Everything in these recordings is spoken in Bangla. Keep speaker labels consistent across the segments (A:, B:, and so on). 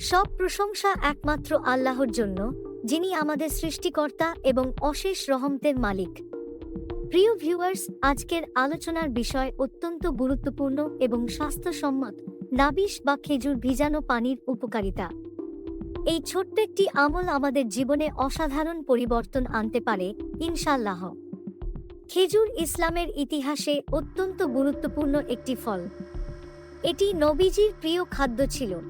A: সব প্রশংসা একমাত্র আল্লাহর জন্য, যিনি আমাদের সৃষ্টিকর্তা এবং অশেষ রহমতের মালিক। প্রিয় ভিউয়ার্স, আজকের আলোচনার বিষয় অত্যন্ত গুরুত্বপূর্ণ এবং স্বাস্থ্যসম্মত নাবিশ বা খেজুর ভিজানো পানির উপকারিতা। এই ছোট্ট একটি আমল আমাদের জীবনে অসাধারণ পরিবর্তন আনতে পারে ইনশাল্লাহ খেজুর ইসলামের ইতিহাসে অত্যন্ত গুরুত্বপূর্ণ একটি ফল। এটি নবীজির প্রিয় খাদ্য ছিল।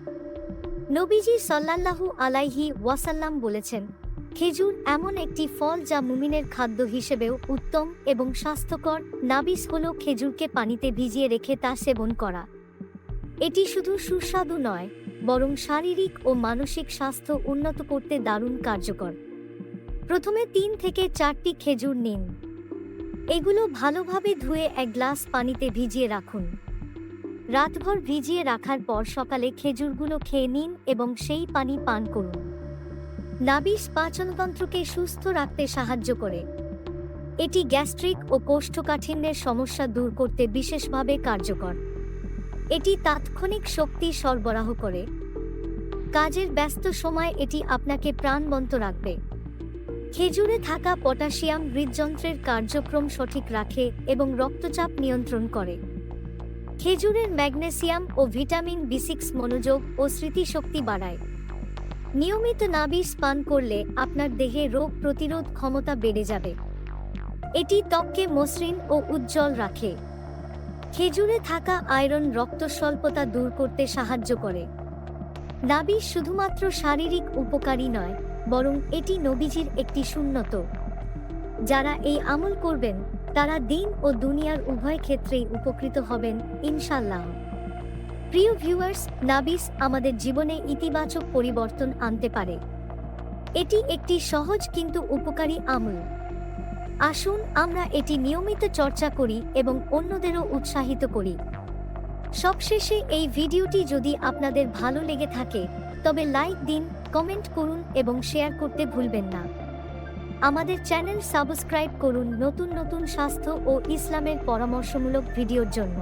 A: নবীজি সাল্লাল্লাহু আলাইহি ওয়াসাল্লাম বলেছেন, খেজুর এমন একটি ফল যা মুমিনের খাদ্য হিসেবেও উত্তম এবং স্বাস্থ্যকর। নাবিস হল খেজুরকে পানিতে ভিজিয়ে রেখে তা সেবন করা। এটি শুধু সুস্বাদু নয়, বরং শারীরিক ও মানসিক স্বাস্থ্য উন্নত করতে দারুণ কার্যকর। প্রথমে তিন থেকে চারটি খেজুর নিন। এগুলো ভালোভাবে ধুয়ে এক গ্লাস পানিতে ভিজিয়ে রাখুন। রাতভর ভিজিয়ে রাখার পর সকালে খেজুরগুলো খেয়ে নিন এবং সেই পানি পান করুন। নাবিস পাচনতন্ত্রকে সুস্থ রাখতে সাহায্য করে। এটি গ্যাস্ট্রিক ও কোষ্ঠকাঠিন্যের সমস্যা দূর করতে বিশেষভাবে কার্যকর। এটি তাৎক্ষণিক শক্তি সরবরাহ করে। কাজের ব্যস্ত সময় এটি আপনাকে প্রাণবন্ত রাখবে। খেজুরে থাকা পটাশিয়াম হৃদযন্ত্রের কার্যক্রম সঠিক রাখে এবং রক্তচাপ নিয়ন্ত্রণ করে। খেজুরের ম্যাগনেসিয়াম ও ভিটামিন বি সিক্স মনোযোগ ও স্মৃতিশক্তি বাড়ায়। নিয়মিত নাবিস পান করলে আপনার দেহে রোগ প্রতিরোধ ক্ষমতা বেড়ে যাবে। এটি ত্বককে মসৃণ ও উজ্জ্বল রাখে। খেজুরে থাকা আয়রন রক্ত স্বল্পতা দূর করতে সাহায্য করে। নাবিস শুধুমাত্র শারীরিক উপকারী নয়, বরং এটি নবীজির একটি শূন্যত যারা এই আমল করবেন তারা দিন ও দুনিয়ার উভয় ক্ষেত্রেই উপকৃত হবেন ইনশাল্লাহ প্রিয় ভিউয়ার্স, নাবিস আমাদের জীবনে ইতিবাচক পরিবর্তন আনতে পারে। এটি একটি সহজ কিন্তু উপকারী আমল। আসুন আমরা এটি নিয়মিত চর্চা করি এবং অন্যদেরও উৎসাহিত করি। সবশেষে এই ভিডিওটি যদি আপনাদের ভালো লেগে থাকে, তবে লাইক দিন, কমেন্ট করুন এবং শেয়ার করতে ভুলবেন না। আমাদের চ্যানেল সাবস্ক্রাইব করুন নতুন নতুন স্বাস্থ্য ও ইসলামের পরামর্শমূলক ভিডিওর জন্য।